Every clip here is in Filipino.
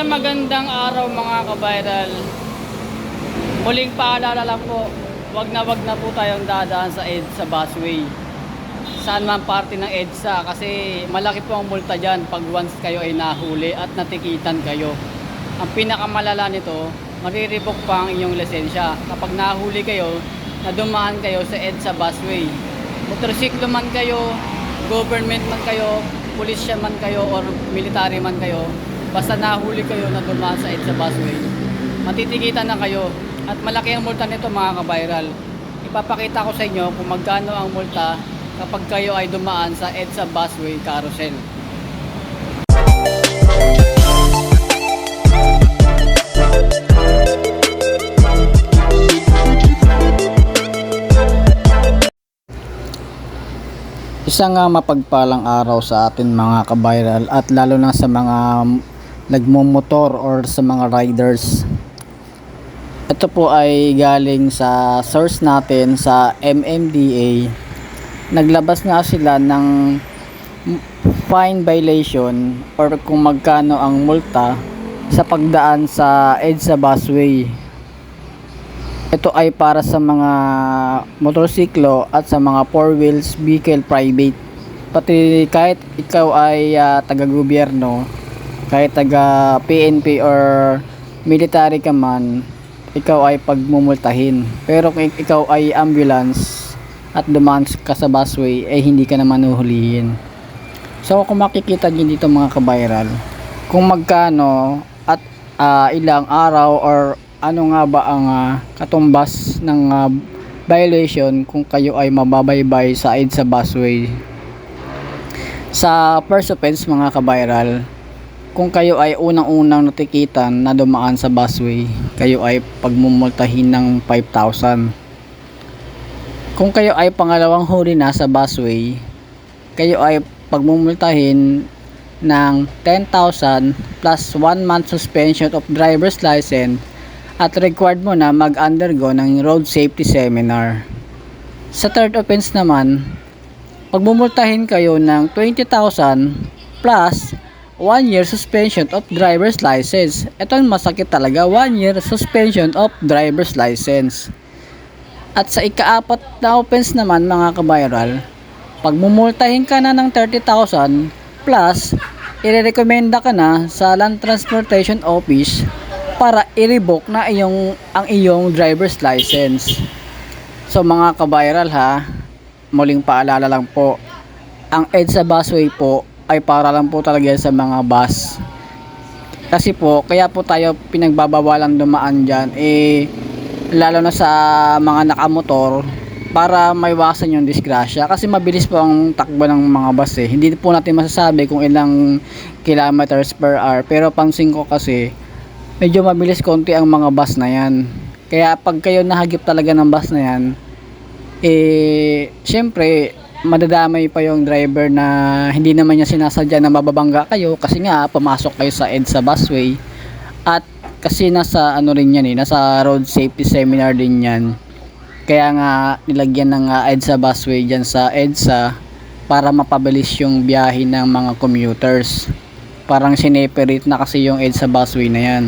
magandang araw mga kabayral. Muling paalala lang po, wag na wag na po tayong dadaan sa EDSA busway. Saan man parte ng EDSA kasi malaki po ang multa dyan pag once kayo ay nahuli at natikitan kayo. Ang pinakamalala nito, mariribok pa ang inyong lisensya kapag nahuli kayo na dumaan kayo sa EDSA busway. Motorsiklo man kayo, government man kayo, pulisya man kayo or military man kayo, basta nahuli kayo na dumaan sa busway, matitikitan na kayo at malaki ang multa nito mga kabayral. Ipapakita ko sa inyo kung magkano ang multa kapag kayo ay dumaan sa EDSA busway carousel. Isang uh, mapagpalang araw sa atin mga kabayral at lalo na sa mga nagmumotor or sa mga riders. Ito po ay galing sa source natin sa MMDA. Naglabas nga sila ng fine violation or kung magkano ang multa sa pagdaan sa EDSA busway. Ito ay para sa mga motorsiklo at sa mga four wheels vehicle private. Pati kahit ikaw ay ah, taga-gobyerno, kahit taga PNP or military ka man, ikaw ay pagmumultahin. Pero kung ikaw ay ambulance at dumaan ka sa busway, ay hindi ka naman uhulihin. So kung makikita niyo dito mga kabayral, kung magkano at ah, ilang araw or ano nga ba ang ah, katumbas ng ah, violation kung kayo ay mababaybay sa EDSA busway. Sa first offense mga kabayral, kung kayo ay unang-unang natikitan na dumaan sa busway, kayo ay pagmumultahin ng 5,000. Kung kayo ay pangalawang huli na sa busway, kayo ay pagmumultahin ng 10,000 plus 1 month suspension of driver's license at required mo na mag-undergo ng road safety seminar. Sa third offense naman, pagmumultahin kayo ng 20,000 plus 1 year suspension of driver's license. Ito ang masakit talaga, 1 year suspension of driver's license. At sa ikaapat na offense naman mga kabayral, pagmumultahin ka na ng 30,000 plus irerekomenda ka na sa Land Transportation Office para i-revoke na iyong ang iyong driver's license. So mga kabayral ha, muling paalala lang po, ang EDSA busway po ay para lang po talaga sa mga bus. Kasi po, kaya po tayo pinagbabawalan dumaan dyan, eh, lalo na sa mga nakamotor, para maiwasan yung disgrasya. Kasi mabilis po ang takbo ng mga bus eh. Hindi po natin masasabi kung ilang kilometers per hour. Pero pansin ko kasi, medyo mabilis konti ang mga bus na yan. Kaya pag kayo nahagip talaga ng bus na yan, eh, syempre, madadamay pa yung driver na hindi naman niya sinasadya na mababangga kayo kasi nga pumasok kayo sa EDSA busway. At kasi nasa ano rin yan eh, nasa road safety seminar din yan. Kaya nga nilagyan ng uh, EDSA busway dyan sa EDSA para mapabilis yung biyahe ng mga commuters. Parang sineperate na kasi yung EDSA busway na yan.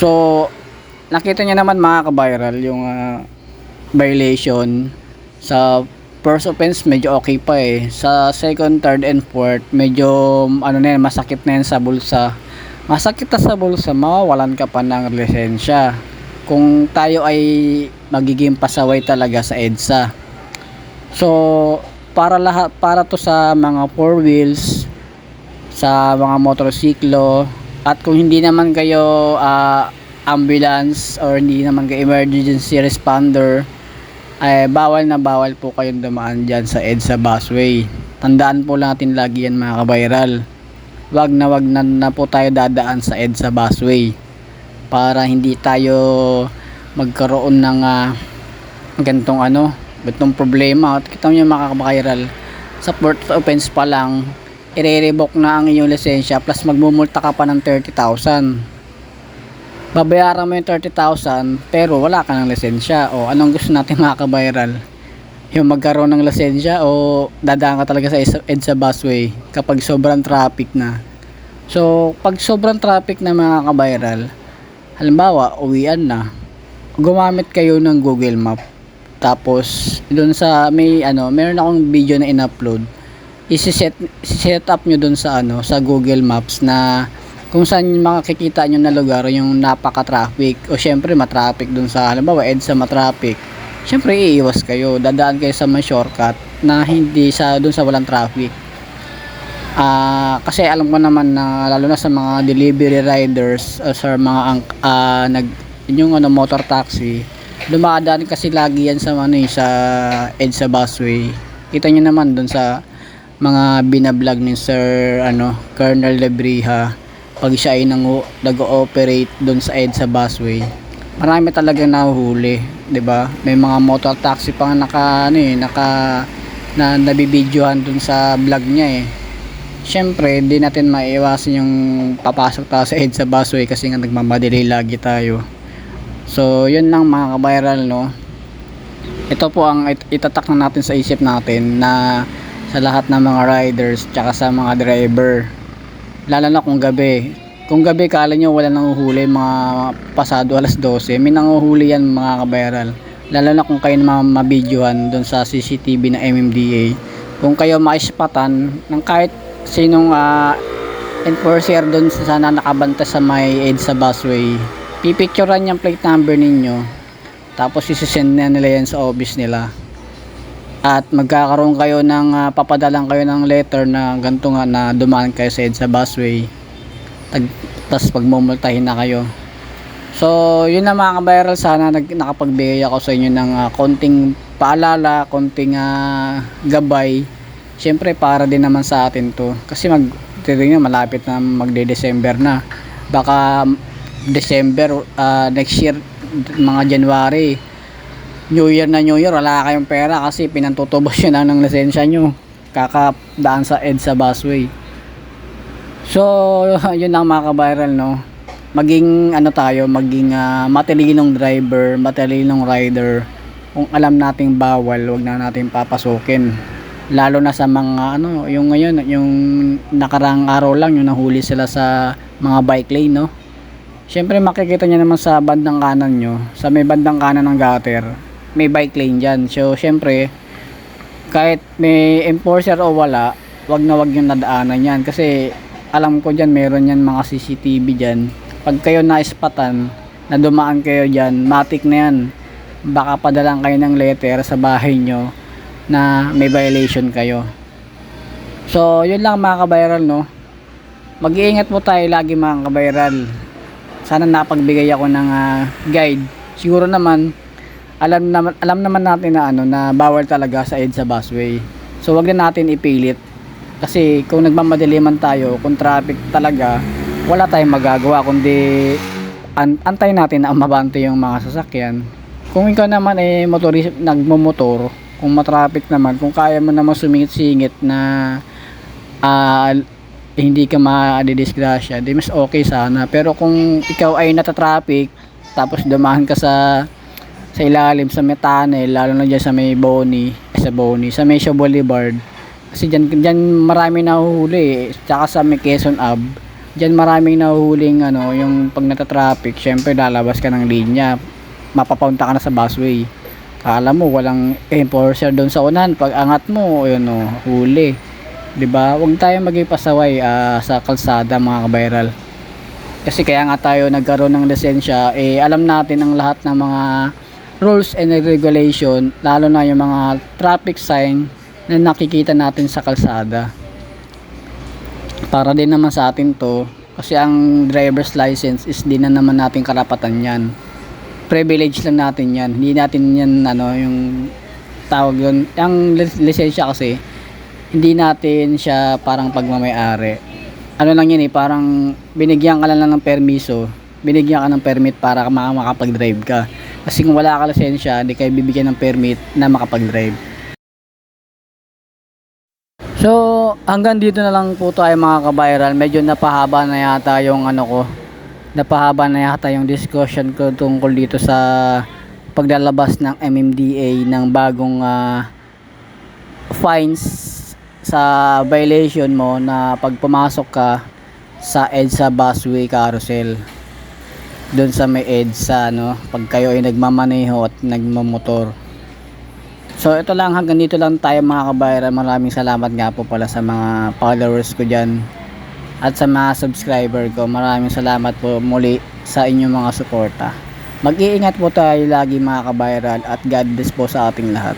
So nakita niya naman mga kabayral yung uh, violation sa first offense medyo okay pa eh. Sa second, third and fourth medyo ano na yan, masakit na yan sa bulsa. Masakit na sa bulsa mawawalan ka pa ng lisensya. Kung tayo ay magiging pasaway talaga sa EDSA. So para lahat para to sa mga four wheels sa mga motorsiklo at kung hindi naman kayo ah, ambulance or hindi naman kayo emergency responder ay bawal na bawal po kayong dumaan dyan sa EDSA busway. Tandaan po natin lagi yan mga kabayral. Wag na wag na, na po tayo dadaan sa EDSA busway para hindi tayo magkaroon ng uh, gantong ano, gantong problema. At kita nyo mga kabayral, sa port offense pa lang, i-revoke na ang iyong lisensya plus magmumulta ka pa ng 30,000 babayaran mo yung 30,000 pero wala ka ng lisensya o anong gusto natin mga kabayral yung magkaroon ng lisensya o dadaan ka talaga sa EDSA busway kapag sobrang traffic na So, pag sobrang traffic na mga kabayral, halimbawa, uwian na, gumamit kayo ng Google Map. Tapos, doon sa, may, ano, meron akong video na in-upload. Isi-set, set up nyo doon sa, ano, sa Google Maps na kung saan makikita nyo na lugar yung napaka-traffic. O syempre, matraffic doon sa, halimbawa, EDSA matraffic. Syempre, iiwas kayo. Dadaan kayo sa may shortcut na hindi sa, doon sa walang traffic. Ah, kasi alam ko naman na lalo na sa mga delivery riders o sa mga ang ah, nag yung ano motor taxi dumadaan kasi lagi yan sa ano eh, sa EDSA busway kita nyo naman dun sa mga binablog ni Sir ano Colonel Lebriha pag siya ay nang nag-ooperate dun sa EDSA busway marami talaga nahuhuli 'di ba? May mga motor taxi pa naka ano eh naka na nabibidyohan dun sa vlog niya eh. Syempre hindi natin maiiwasan yung papasok tayo sa EDSA busway kasi nga nagmamadali lagi tayo. So yun lang mga kabayral no? Ito po ang it- itatak na natin sa isip natin na sa lahat ng mga riders tsaka sa mga driver lalo na kung gabi. Kung gabi kala nyo wala nang uhuli mga pasado alas 12 may nanguhuli yan mga kabayral lalo na kung kayo mabidyohan doon sa CCTV na MMDA kung kayo maispatan ng kahit sinong ah, enforcer doon sa sana nakabanta sa may EDSA busway pipicturean yung plate number ninyo tapos isisend na nila yan sa office nila at magkakaroon kayo ng ah, papadalang kayo ng letter na ganito nga na dumaan kayo sa EDSA busway. Tapos pagmumultahin na kayo. So yun na mga kabayral sana nag, nakapagbigay ako sa inyo ng ah, konting paalala konting ah, gabay. Syempre para din naman sa atin to. Kasi mag titingnan malapit na magde-December na. Baka December ah, next year mga January New Year na New Year wala kayong pera kasi pinantutubos yun na ng lisensya nyo. Kakadaan sa EDSA busway. So yun lang mga kabayral no? Maging ano tayo maging ah, matalinong driver matalinong rider. Kung alam nating bawal wag na natin papasukin. Lalo na sa mga ano yung ngayon yung nakarang araw lang yung nahuli sila sa mga bike lane no? Siyempre makikita niyo naman sa bandang kanan nyo, sa may bandang kanan ng gutter, may bike lane dyan. So siyempre, kahit may enforcer o wala, wag na wag yung nadaanan yan. Kasi alam ko dyan, meron yan mga CCTV dyan. Pag kayo naispatan, na dumaan kayo dyan, matik na yan. Baka padalang kayo ng letter sa bahay nyo na may violation kayo. So, yun lang mga kabayral, no? Mag-iingat po tayo lagi mga kabayral sana napagbigay ako ng ah, guide siguro naman alam naman alam naman natin na ano na bawal talaga sa EDSA busway. So wag na natin ipilit. Kasi kung nagmamadali man tayo kung traffic talaga wala tayong magagawa kundi an antay natin na umabante yung mga sasakyan. Kung ikaw naman eh motoris nagmomotor kung matraffic naman kung kaya mo naman sumingit-singit na ah, hindi ka madidisgrasya, di mas okay sana. Pero kung ikaw ay natatraffic, tapos dumaan ka sa sa ilalim sa tunnel, lalo na dyan sa may Boni, eh, sa Boni, sa may Shaw Boulevard. Kasi dyan, dyan maraming nahuhuli, eh. tsaka sa may Quezon Ave, dyan maraming nahuhuling ano, yung pag natatraffic, syempre lalabas ka ng linya, mapapunta ka na sa busway. Kala mo walang enforcer doon sa unahan, pag angat mo, yun o, huli. 'di ba? Huwag tayong maging pasaway ah, sa kalsada mga kabayral. Kasi kaya nga tayo nagkaroon ng lisensya, eh alam natin ang lahat ng mga rules and regulation, lalo na yung mga traffic sign na nakikita natin sa kalsada. Para din naman sa atin to, kasi ang driver's license is din na naman natin karapatan yan. Privilege lang natin yan. Hindi natin yan ano, yung tawag yun. Ang lis- lisensya kasi, hindi natin siya parang pagmamayari. Ano lang yun eh, parang binigyan ka lang ng permiso, binigyan ka ng permit para ka maka- makapag-drive ka. Kasi kung wala ka lisensya, hindi kayo bibigyan ng permit na makapag-drive. So, hanggang dito na lang po tayo mga kabayral. Medyo napahaba na yata yung ano ko. Napahaba na yata yung discussion ko tungkol dito sa paglalabas ng MMDA ng bagong ah, fines sa violation mo na pag pumasok ka sa EDSA Busway Carousel doon sa may EDSA no pag kayo ay nagmamaneho at nagmamotor. So ito lang hanggang dito lang tayo mga kabayaran. Maraming salamat nga po pala sa mga followers ko dyan at sa mga subscriber ko. Maraming salamat po muli sa inyong mga suporta. Mag-iingat po tayo lagi mga kabayaran at God bless po sa ating lahat